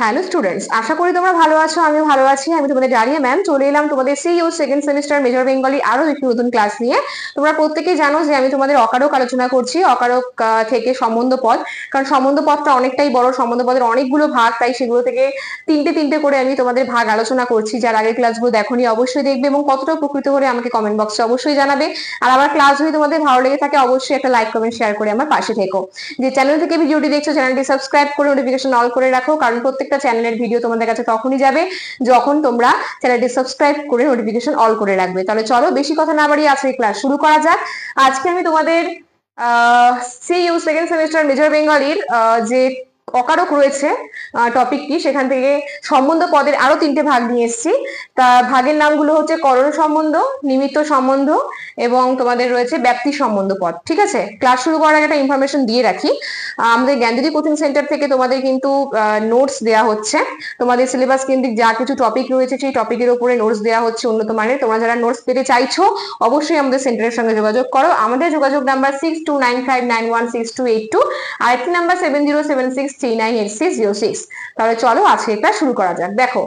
Hello students আশা করি তোমরা ভালো আছো আমি ভালো আছি, আমি তোমাদের জানিয়ে ম্যাম চলে এলাম তোমাদের CU second semester major Bengali আরও একটি নতুন ক্লাস নিয়ে। তোমরা প্রত্যেকেই জানো যে আমি তোমাদের অকারক আলোচনা করছি, অকারক থেকে সম্বন্ধ পদ। কারণ সম্বন্ধ পদটা অনেকটাই বড়, সম্বন্ধ পদের অনেকগুলো ভাগ, তাই সেগুলো থেকে তিনটে তিনটে করে আমি তোমাদের ভাগ আলোচনা করছি। যার আগের ক্লাসগুলো দেখোনি, অবশ্যই দেখবে এবং কতটা উপকৃত হলে আমাকে কমেন্ট বক্সে অবশ্যই জানাবে। আর আমার ক্লাস যদি তোমাদের ভালো লেগে থাকে, অবশ্যই একটা লাইক কমেন্ট শেয়ার করে আমার পাশে থেকো। যে চ্যানেল থেকে ভিডিওটি দেখছ চ্যানেলটি সাবস্ক্রাইব করে নোটিফিকেশন অল করে রাখো, কারণ প্রত্যেকটা চ্যানেলের ভিডিও তোমাদের কাছে তখনই যাবে যখন তোমরা চ্যানেলটি সাবস্ক্রাইব করে নোটিফিকেশন অল করে রাখবে। তাহলে চলো বেশি কথা না বাড়িয়ে আজকে ক্লাস শুরু করা যাক। আজকে আমি তোমাদের সিইউ সেকেন্ড সেমিস্টার মেজর বেঙ্গলির যে অকারক রয়েছে টপিকটি সেখান থেকে সম্বন্ধ পদের আরও তিনটে ভাগ নিয়ে এসেছি। তা ভাগের নামগুলো হচ্ছে করণ সম্বন্ধ, নিমিত্ত সম্বন্ধ এবং তোমাদের রয়েছে ব্যাপ্তি সম্বন্ধ পদ, ঠিক আছে? ক্লাস শুরু করার আগে একটা ইনফরমেশন দিয়ে রাখি। আমাদের জ্ঞানজ্যোতি কোচিং সেন্টার থেকে তোমাদের কিন্তু নোটস দেওয়া হচ্ছে। তোমাদের সিলেবাস কেন্দ্রিক যা কিছু টপিক রয়েছে, সেই টপিকের উপরে নোটস দেওয়া হচ্ছে উন্নত মানের। তোমরা যারা নোটস পেতে চাইছো, অবশ্যই আমাদের সেন্টারের সঙ্গে যোগাযোগ করো। আমাদের যোগাযোগ number six two nine five nine one six two eight two আর আরেকটি number seven zero seven six three nine eight six zero six তাহলে চলো আজকে এটা শুরু করা যাক। দেখো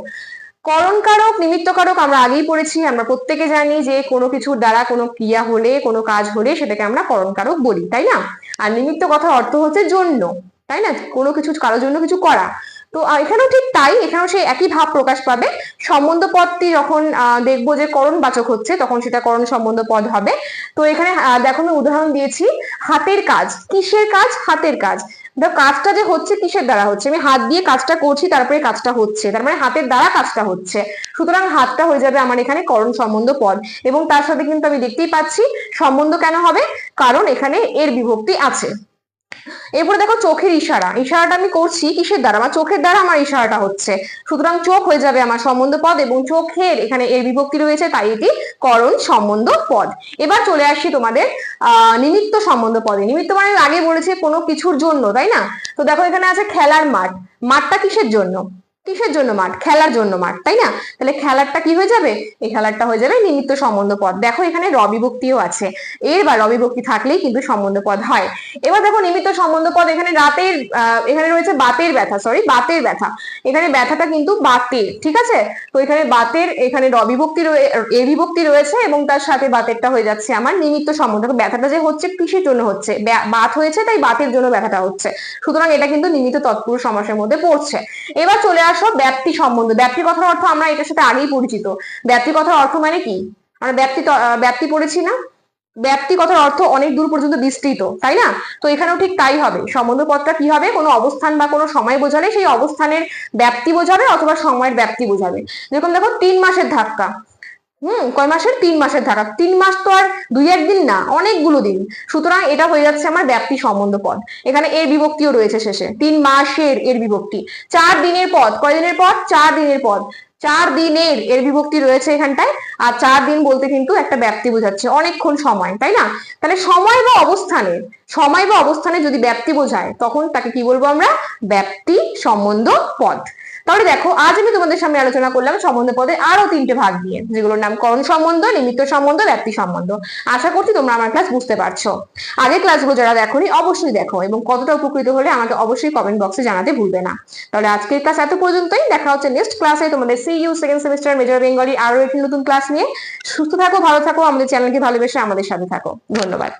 করণকারক, নিমিত্তকারক আমরা আগেই পড়েছি, আমরা প্রত্যেকে জানি যে কোনো কিছুর দ্বারা কোনো ক্রিয়া হলে, কোনো কাজ হলে সেটাকে আমরা করণকারক বলি, তাই না? আর নিমিত্ত কথার অর্থ হচ্ছে জন্য, তাই না? কোনো কিছু কারোর জন্য কিছু করা। তো এখানেও ঠিক তাই, এখানেও সেই একই ভাব প্রকাশ পাবে। সম্বন্ধ পদটি যখন দেখব যে করণ বাচক হচ্ছে, তখন সেটা করণ সম্বন্ধ পদ হবে। তো এখানে দেখো আমি উদাহরণ দিয়েছি, হাতের কাজ। কিসের কাজ? হাতের কাজ। দেখো কাজটা যে হচ্ছে কিসের দ্বারা হচ্ছে? আমি হাত দিয়ে কাজটা করছি, তারপরে কাজটা হচ্ছে। তার মানে হাতের দ্বারা কাজটা হচ্ছে। সুতরাং হাতটা হয়ে যাবে আমার এখানে করণ সম্বন্ধ পদ। এবং তার সাথে কিন্তু আমি দেখতেই পাচ্ছি, সম্বন্ধ কেন হবে? কারণ এখানে এর বিভক্তি আছে। এরপরে দেখো চোখের ইশারা। ইশারাটা আমি করছি কিসের দ্বারা? আমার চোখের দ্বারা আমার ইশারাটা হচ্ছে। সুতরাং চোখ হয়ে যাবে আমার সম্বন্ধ পদ এবং চোখের এখানে এর বিভক্তি রয়েছে, তাই এটি করণ সম্বন্ধ পদ। এবার চলে আসি তোমাদের নিমিত্ত সম্বন্ধ পদে। নিমিত্ত মানে আগে বলেছি কোনো কিছুর জন্য, তাই না? তো দেখো এখানে আছে খেলার মাঠ। মাঠটা কিসের জন্য? কিসের জন্য মাঠ? খেলার জন্য মাঠ, তাই না? তাহলে খেলারটা কি হয়ে যাবে? এই খেলারটা হয়ে যাবে নিমিত্ত সম্বন্ধ পদ। দেখো এখানে রবিভক্তিও আছে। এর বা রবিভক্তি থাকলেই কিন্তু সম্বন্ধ পদ হয়। এবার দেখো নিমিত্ত সম্বন্ধ পদ, এখানে রাতের এখানে রয়েছে বাতের ব্যথা সরি বাতের ব্যথা। এখানে ব্যথাটা কিন্তু বাতের, ঠিক আছে? তো এখানে বাতের, এখানে রবিভক্তি রয়ে- এর বিভক্তি রয়েছে এবং তার সাথে বাতেরটা হয়ে যাচ্ছে আমার নিমিত্ত সম্বন্ধ। ব্যথাটা যে হচ্ছে কিসের জন্য হচ্ছে? বাত হয়েছে তাই বাতের জন্য ব্যথাটা হচ্ছে। সুতরাং এটা কিন্তু নিমিত্ত তৎপুরুষ সমাসের মধ্যে পড়ছে। এবার চলে আসো ব্যাপ্তি সম্বন্ধ। ব্যাপ্তি কথার অর্থ আমরা এটার সাথে আগেই পরিচিত। ব্যাপ্তি কথার অর্থ মানে কি? আমরা ব্যাপ্তি ব্যাপ্তি পড়েছি না? ব্যাপ্তি কথার অর্থ অনেক দূর পর্যন্ত বিস্তৃত, তাই না? তো এখানেও ঠিক তাই হবে। সম্বন্ধ পদটা কি হবে? কোনো অবস্থান বা কোনো সময় বোঝালে সেই অবস্থানের ব্যাপ্তি বোঝাবে অথবা সময়ের ব্যাপ্তি বোঝাবে। যেরকম দেখো, তিন মাসের ধাক্কা। হুম, কয় মাসের? তিন মাসের ধাক্কা তিন মাস তো আর দুই একদিন না, অনেকগুলো দিন। সুতরাং এটা হয়ে যাচ্ছে আমার ব্যাপ্তি সম্বন্ধ পদ। এখানে এর বিভক্তিও রয়েছে শেষে। তিন মাসের এর বিভক্তি। চার দিনের পদ। কয় দিনের পদ? চার দিনের পদ। চার দিনের এর বিভক্তি রয়েছে এখানটায়। আর চার দিন বলতে কিন্তু একটা ব্যাপ্তি বোঝাচ্ছে। অনেকক্ষণ সময়, তাই না? তাহলে সময় বা অবস্থানের সময় বা অবস্থানে যদি ব্যাপ্তি বোঝায়, তখন তাকে কি বলব আমরা? ব্যাপ্তি সম্বন্ধ পদ। তাহলে দেখো, আজ আমি তোমাদের সামনে আলোচনা করলাম সম্বন্ধ পদে আরও তিনটে ভাগ দিয়ে যেগুলোর নাম করণ সম্বন্ধ, নিমিত্ত সম্বন্ধ, ব্যাপ্তি সম্বন্ধ। আশা করছি তোমরা আমার ক্লাস বুঝতে পারছ। আগের ক্লাসগুলো যারা দেখোনি, অবশ্যই দেখো এবং কতটা উপকৃত হলে আমাকে অবশ্যই কমেন্ট বক্সে জানাতে ভুলবে না। তাহলে আজকের ক্লাস এত পর্যন্তই, দেখা হচ্ছে নেক্সট ক্লাসে তোমাদের CU second semester major Bengali আরও একটি নতুন ক্লাস নিয়ে। সুস্থ থাকো, ভালো থাকো, আমাদের চ্যানেলকে ভালোবেসে আমাদের সাথে থাকো। ধন্যবাদ।